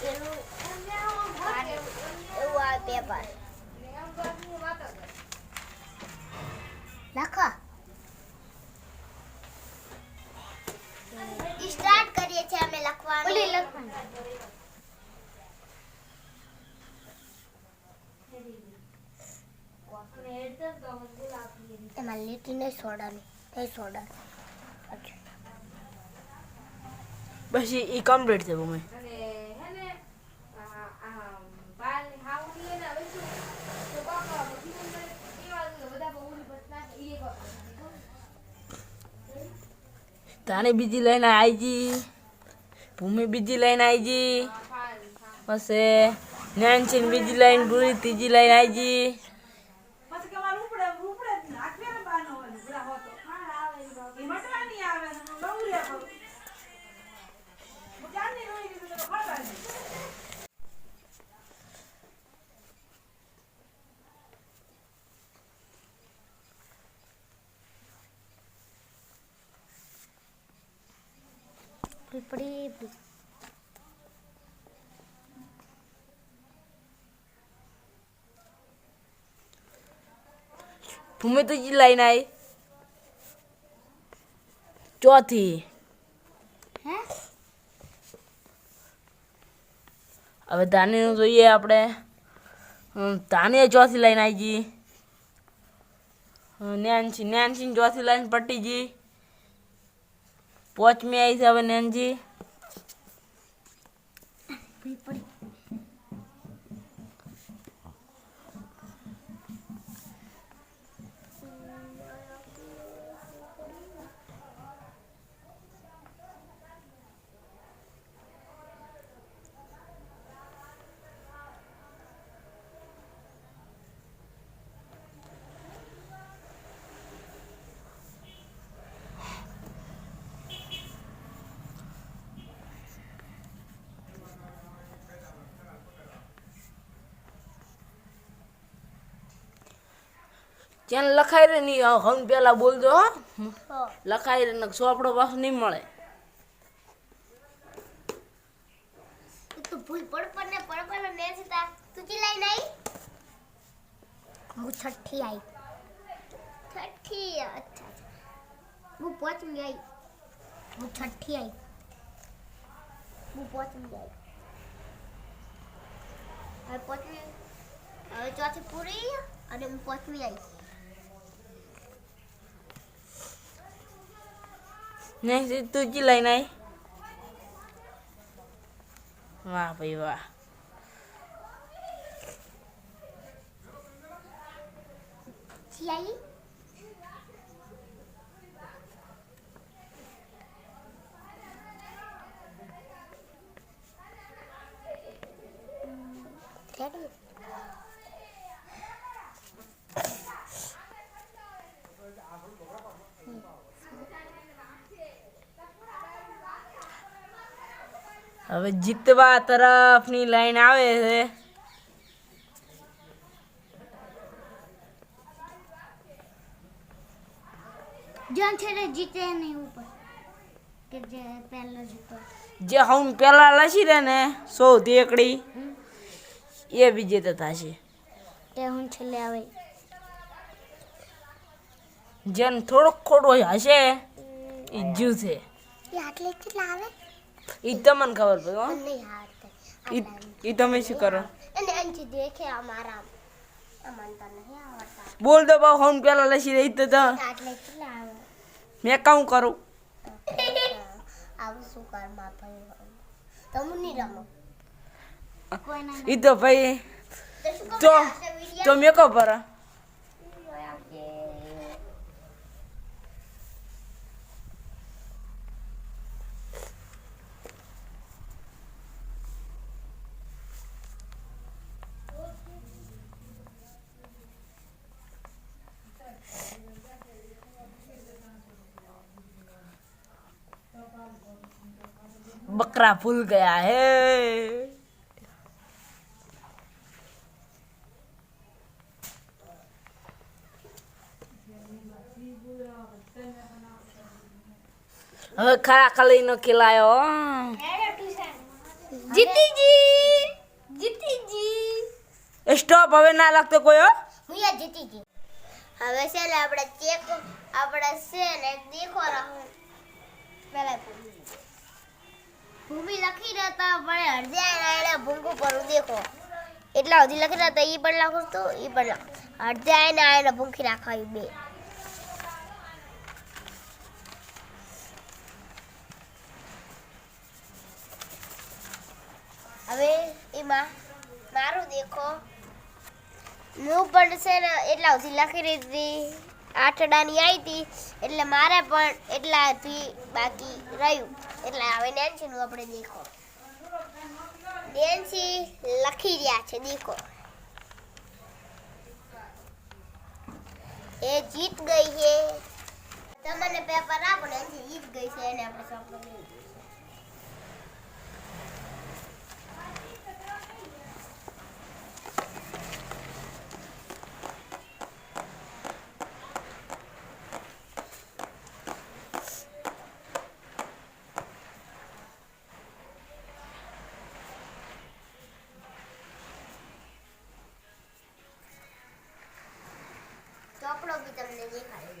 પેલું એવું આ પેપર. લખો. લીટી નહીં સોડાની નહીં સોડા બસ એ કમ્પ્લીટ છે ભૂમિ. તાને બીજી લઈને આઈજી ભૂમિ બીજી લઈને આઈજી પછી નેન્સીન બીજી લાઈન પૂરી ત્રીજી લાઈન આઈજી પછી કે મારું ઉપડે ઉપડે જ ને આખરે ને બાનો હોય ઉપડા હોતો ઈ મટવાની આવે ને તો નહીં પીપળી ભૂમિ ત્રીજી લાઈન આવી ચોથી હવે ધાનીનું જોઈએ આપણે. ધાની ચોથી લાઈન આવી ગઈ નેનસી નેનસી ચોથી લાઈન પટી ગઈ પોચમી આવી છે હવે નેન્સી ત્યાં લખાઈ રે નહીં હમ પેલા બોલજો હો. લખાઈ રે ને ચોપડો પાછો નહીં મળે. ભૂલ પડ પડ ને પડ પડ ને છે તા તુજી લાઈન હું છઠ્ઠી આઈ. છઠ્ઠી અચ્છા હું પાંચમી આવી હું છઠ્ઠી આઈ. હું પાંચમી આવી હવે પાંચમી હવે ચોથી પૂરી અને હું પાંચમી આઈ. này tôi chỉ lấy này. Mà vì vợ lấy. હવે જીતવા તરફની લાઈન આવે છે. જોન છે જીતે નહીં ઉપર. કે જે પહેલો જીતો. જે હું પેલા લસી રહે ને સૌથી એકડી એ વિજેતા થશે. તે હું છેલ્લે આવે. જેને થોડોક ખોટો હશે એ છે. એ આટલે કેટલા આવે? એ મને ખબર પડી હો ઈ ઈ તમે શું કરો અને અંજી દેખે અમારા તો બોલ દો બાવ હું પેલા લસી રહી તો તો મેં કામ કરું આવું શું કર તમે નહીં રમો કોઈ તો ભાઈ તો તો મેં કહો પર बकरा भूल गया है હવે ખરા ખલીનો ખીલાયો જીતીજી જીતીજી સ્ટોપ હવે ના લાગતો કોઈ હો હું યા જીતીજી હવે છે ને આપણે ચેક આપણે છે ને દેખો રહું પેલા ભૂમિ લખી રહેતા પણ અડધ્યા એને ભૂંગુ પર દેખો. એટલા સુધી લખી રહેતા એ પણ લખું તો એ પણ લખ. અડધ્યા એને એને ભૂંખી નાખવાય બે. હવે એમાં મારું દેખો. હું પણ છે ને એટલા સુધી લખી હતી આઠડાની આવી હતી એટલે મારે પણ એટલાથી બાકી રહ્યું. એટલે હવે નેન્સીનું આપણે દેખો. નેન્સી લખી રહ્યા છે, દેખો. એ જીત ગઈ છે. તમને પેપર આપો, નેન્સી જીત ગઈ છે, એને આપણે ચોકલેટ với lại